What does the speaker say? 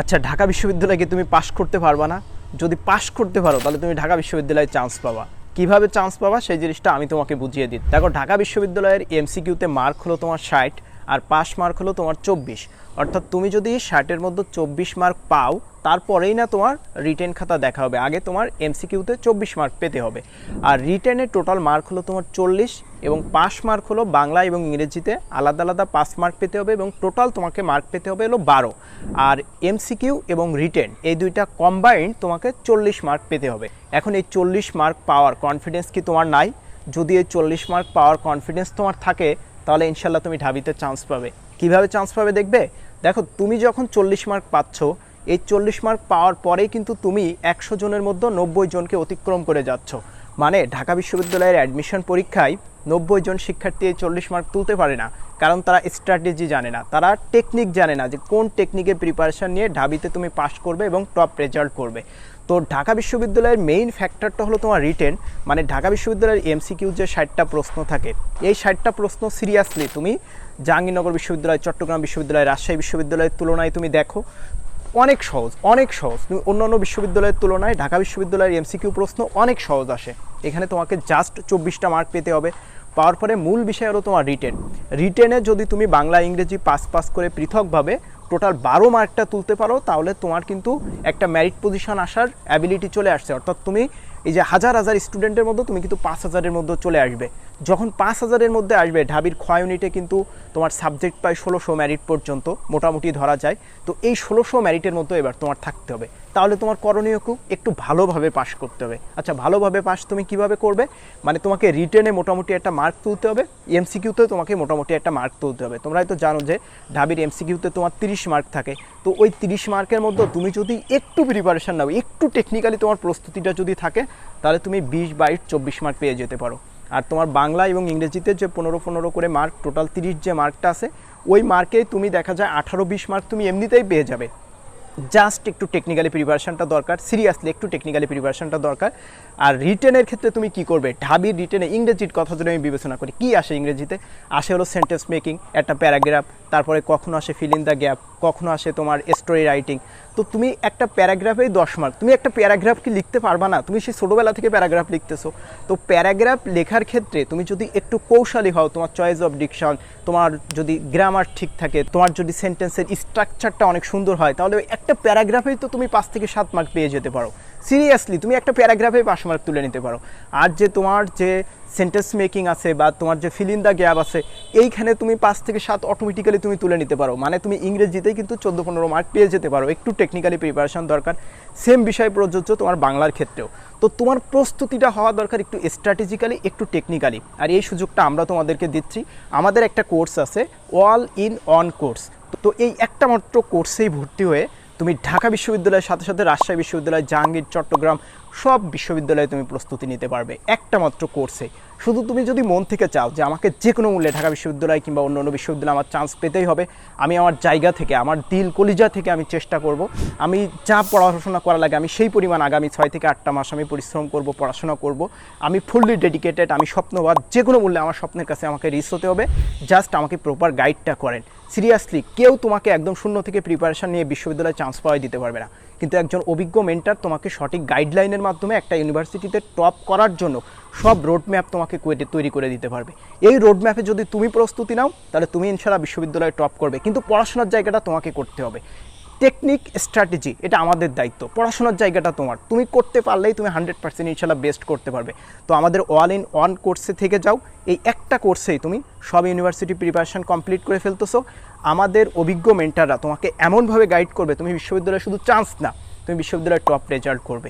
আচ্ছা ঢাকা বিশ্ববিদ্যালয়কে তুমি পাশ করতে পারবা না? যদি পাশ করতে পারো, তাহলে তুমি ঢাকা বিশ্ববিদ্যালয়ে চান্স পাবা। কীভাবে চান্স পাবা? সেই জিনিসটা আমি তোমাকে বুঝিয়ে দিই। দেখো, ঢাকা বিশ্ববিদ্যালয়ের এমসিকিউতে মার্ক হলো তোমার ষাট, আর পাস মার্ক হলো তোমার চব্বিশ। অর্থাৎ তুমি যদি ষাটের মধ্যে চব্বিশ মার্ক পাও, তারপরেই না তোমার রিটেন খাতা দেখা হবে। আগে তোমার এমসিকিউতে চব্বিশ মার্ক পেতে হবে। আর রিটেনের টোটাল মার্ক হলো তোমার চল্লিশ এবং পাস মার্ক হলো বাংলা এবং ইংরেজিতে আলাদা আলাদা পাস মার্ক পেতে হবে এবং টোটাল তোমাকে মার্ক পেতে হবে হলো বারো। আর এমসিকিউ এবং রিটেন, এই দুইটা কম্বাইন্ড তোমাকে চল্লিশ মার্ক পেতে হবে। এখন এই চল্লিশ মার্ক পাওয়ার কনফিডেন্স কি তোমার নাই? যদি এই চল্লিশ মার্ক পাওয়ার কনফিডেন্স তোমার থাকে, তাহলে ইনশাল্লাহ তুমি ঢাবিতে চান্স পাবে। কীভাবে চান্স পাবে দেখবে? দেখো, তুমি যখন চল্লিশ মার্ক পাচ্ছ, এই চল্লিশ মার্ক পাওয়ার পরেই কিন্তু তুমি একশো জনের মধ্যে নব্বই জনকে অতিক্রম করে যাচ্ছ। মানে ঢাকা বিশ্ববিদ্যালয়ের অ্যাডমিশন পরীক্ষায় নব্বই জন শিক্ষার্থী চল্লিশ মার্ক তুলতে পারে না, কারণ তারা স্ট্র্যাটেজি জানে না। তারা টেকনিক জানে না যে কোন টেকনিকে প্রিপারেশন নিয়ে ঢাবিতে তুমি পাস করবে এবং টপ রেজাল্ট করবে। তো ঢাকা বিশ্ববিদ্যালয়ের মেইন ফ্যাক্টরটা হলো তোমার রিটেন মানে ঢাকা বিশ্ববিদ্যালয়ের এমসিকিউ যে ষাটটা প্রশ্ন থাকে, এই ষাটটা প্রশ্ন সিরিয়াসলি তুমি জাহাঙ্গীরনগর বিশ্ববিদ্যালয়, চট্টগ্রাম বিশ্ববিদ্যালয়, রাজশাহী বিশ্ববিদ্যালয়ের তুলনায় তুমি দেখো, অনেক সহজ অনেক সহজ। তুমি অন্যান্য বিশ্ববিদ্যালয়ের তুলনায় ঢাকা বিশ্ববিদ্যালয়ের এমসিকিউ প্রশ্ন অনেক সহজ আসে। এখানে তোমাকে জাস্ট চব্বিশটা মার্ক পেতে হবে। পাওয়ার পরে মূল বিষয় হলো তোমার রিটেন রিটেনে যদি তুমি বাংলা, ইংরেজি পাস পাস করে পৃথকভাবে টোটাল বারো মার্কটা তুলতে পারো, তাহলে তোমার কিন্তু একটা ম্যারিট পজিশন আসার অ্যাবিলিটি চলে আসছে। অর্থাৎ তুমি এই যে হাজার হাজার স্টুডেন্টের মধ্যে তুমি কিন্তু পাঁচ হাজারের মধ্যে চলে আসবে। যখন পাঁচ হাজারের মধ্যে আসবে, ঢাবির ক্ষয় ইউনিটে কিন্তু তোমার সাবজেক্ট পায় ষোলোশো ম্যারিট পর্যন্ত মোটামুটি ধরা যায়। তো এই ষোলোশো ম্যারিটের মতো এবার তোমার থাকতে হবে। তাহলে তোমার করণীয় একটু ভালোভাবে পাশ করতে হবে। আচ্ছা ভালোভাবে পাশ তুমি কীভাবে করবে? মানে তোমাকে রিটেনে মোটামুটি একটা মার্ক তুলতে হবে। এমসিকিউতে তোমাকে মোটামুটি একটা মার্ক তুলতে হবে। তোমরা হয়তো জানো যে ঢাবির এমসিকিউতে তোমার তিরিশ মার্ক থাকে। তো ওই তিরিশ মার্কের মধ্যে তুমি যদি একটু প্রিপারেশান নাও, একটু টেকনিক্যালি তোমার প্রস্তুতিটা যদি থাকে, তাহলে তুমি বিশ বাইশ চব্বিশ মার্ক পেয়ে যেতে পারো। আর তোমার বাংলা এবং ইংরেজিতে যে পনেরো পনেরো করে মার্ক টোটাল তিরিশ যে মার্কটা আছে, ওই মার্কে তুমি দেখা যায় আঠারো, বিশ মার্ক তুমি এমনিতেই পেয়ে যাবে। জাস্ট একটু টেকনিক্যালি প্রিপারেশনটা দরকার সিরিয়াসলি একটু টেকনিক্যালি প্রিপারেশনটা দরকার। আর রিটেনের ক্ষেত্রে তুমি কি করবে? ঢাবির রিটেনে ইংরেজির কথা যদি আমি বিবেচনা করি, কি আসে ইংরেজিতে? আসে হলো সেন্টেন্স মেকিং একটা প্যারাগ্রাফ তারপরে কখনো আসে ফিল ইন দ্য গ্যাপ কখনো আসে তোমার স্টোরি রাইটিং তো তুমি একটা প্যারাগ্রাফেই দশ মার্ক তুমি একটা প্যারাগ্রাফ কি লিখতে পারবা না? তুমি সেই ছোটোবেলা থেকে প্যারাগ্রাফ লিখতেছো। তো প্যারাগ্রাফ লেখার ক্ষেত্রে তুমি যদি একটু কৌশলী হও, তোমার চয়েস অফ ডিকশন তোমার যদি গ্রামার ঠিক থাকে, তোমার যদি সেন্টেন্সের স্ট্রাকচারটা অনেক সুন্দর হয়, তাহলে একটা প্যারাগ্রাফেই তো তুমি পাঁচ থেকে সাত মার্ক পেয়ে যেতে পারো। সিরিয়াসলি তুমি একটা প্যারাগ্রাফে পাঁচ মার্ক তুলে নিতে পারো। আর যে তোমার যে সেন্টেন্স মেকিং আছে বা তোমার যে ফিল দ্য গ্যাপ আছে, এইখানে তুমি পাঁচ থেকে সাত অটোমেটিক্যালি তুমি তুলে নিতে পারো। মানে তুমি ইংরেজিতেই কিন্তু চোদ্দ পনেরো মার্ক পেয়ে যেতে পারো। একটু টেকনিক্যালি প্রিপারেশন দরকার। সেম বিষয় প্রযোজ্য তোমার বাংলার ক্ষেত্রেও। তো তোমার প্রস্তুতিটা হওয়া দরকার একটু স্ট্র্যাটেজিক্যালি একটু টেকনিক্যালি আর এই সুযোগটা আমরা তোমাদেরকে দিচ্ছি। আমাদের একটা কোর্স আছে অল ইন অন কোর্স তো এই একটা মাত্র কোর্সেই ভর্তি হয়ে তুমি ঢাকা বিশ্ববিদ্যালয়ের সাথে সাথে রাজশাহী বিশ্ববিদ্যালয়, জাহাঙ্গীর, চট্টগ্রাম সব বিশ্ববিদ্যালয়ে তুমি প্রস্তুতি নিতে পারবে। একটা মাত্র কোর্সে। শুধু তুমি যদি মন থেকে চাও যে আমাকে যে কোনো মূল্যে ঢাকা বিশ্ববিদ্যালয় কিংবা অন্য অন্য বিশ্ববিদ্যালয়ে আমার চান্স পেতেই হবে, আমি আমার জায়গা থেকে, আমার দিল কলিজা থেকে আমি চেষ্টা করব। আমি যা পড়াশোনা করা লাগে, আমি সেই পরিমাণ আগামী ছয় থেকে আটটা মাস আমি পরিশ্রম করব, পড়াশোনা করব। আমি ফুললি ডেডিকেটেড আমি স্বপ্নবাদ, যে কোনো মূল্যে আমার স্বপ্নের কাছে আমাকে রিচ হতে হবে। জাস্ট আমাকে প্রপার গাইডটা করেন। সিরিয়াসলি কেউ তোমাকে একদম শূন্য থেকে প্রিপারেশান নিয়ে বিশ্ববিদ্যালয়ে চান্স পাওয়াই দিতে পারবে না। কিন্তু একজন অভিজ্ঞ মেন্টার তোমাকে সঠিক গাইডলাইনের মাধ্যমে একটা ইউনিভার্সিটিতে টপ করার জন্য সব রোডম্যাপ তোমাকে তৈরি করে দিতে পারবে। এই রোডম্যাপে যদি তুমি প্রস্তুতি নাও, তাহলে তুমি ইনশাল্লাহ বিশ্ববিদ্যালয়ে টপ করবে। কিন্তু পড়াশোনার জায়গাটা তোমাকে করতে হবে। টেকনিক স্ট্র্যাটেজি, এটা আমাদের দায়িত্ব। পড়াশোনার জায়গাটা তোমার। তুমি করতে পারলেই তুমি হান্ড্রেড পার্সেন্ট ইনশাল্লাহ বেস্ট করতে পারবে। তো আমাদের অল ইন ওয়ান কোর্সে থেকে যাও। এই একটা কোর্সেই তুমি সব ইউনিভার্সিটি প্রিপারেশান কমপ্লিট করে ফেলতেছো। আমাদের অভিজ্ঞ মেন্টাররা তোমাকে এমনভাবে গাইড করবে, তুমি বিশ্ববিদ্যালয়ে শুধু চান্স না, তুমি বিশ্ববিদ্যালয়ে টপ রেজাল্ট করবে।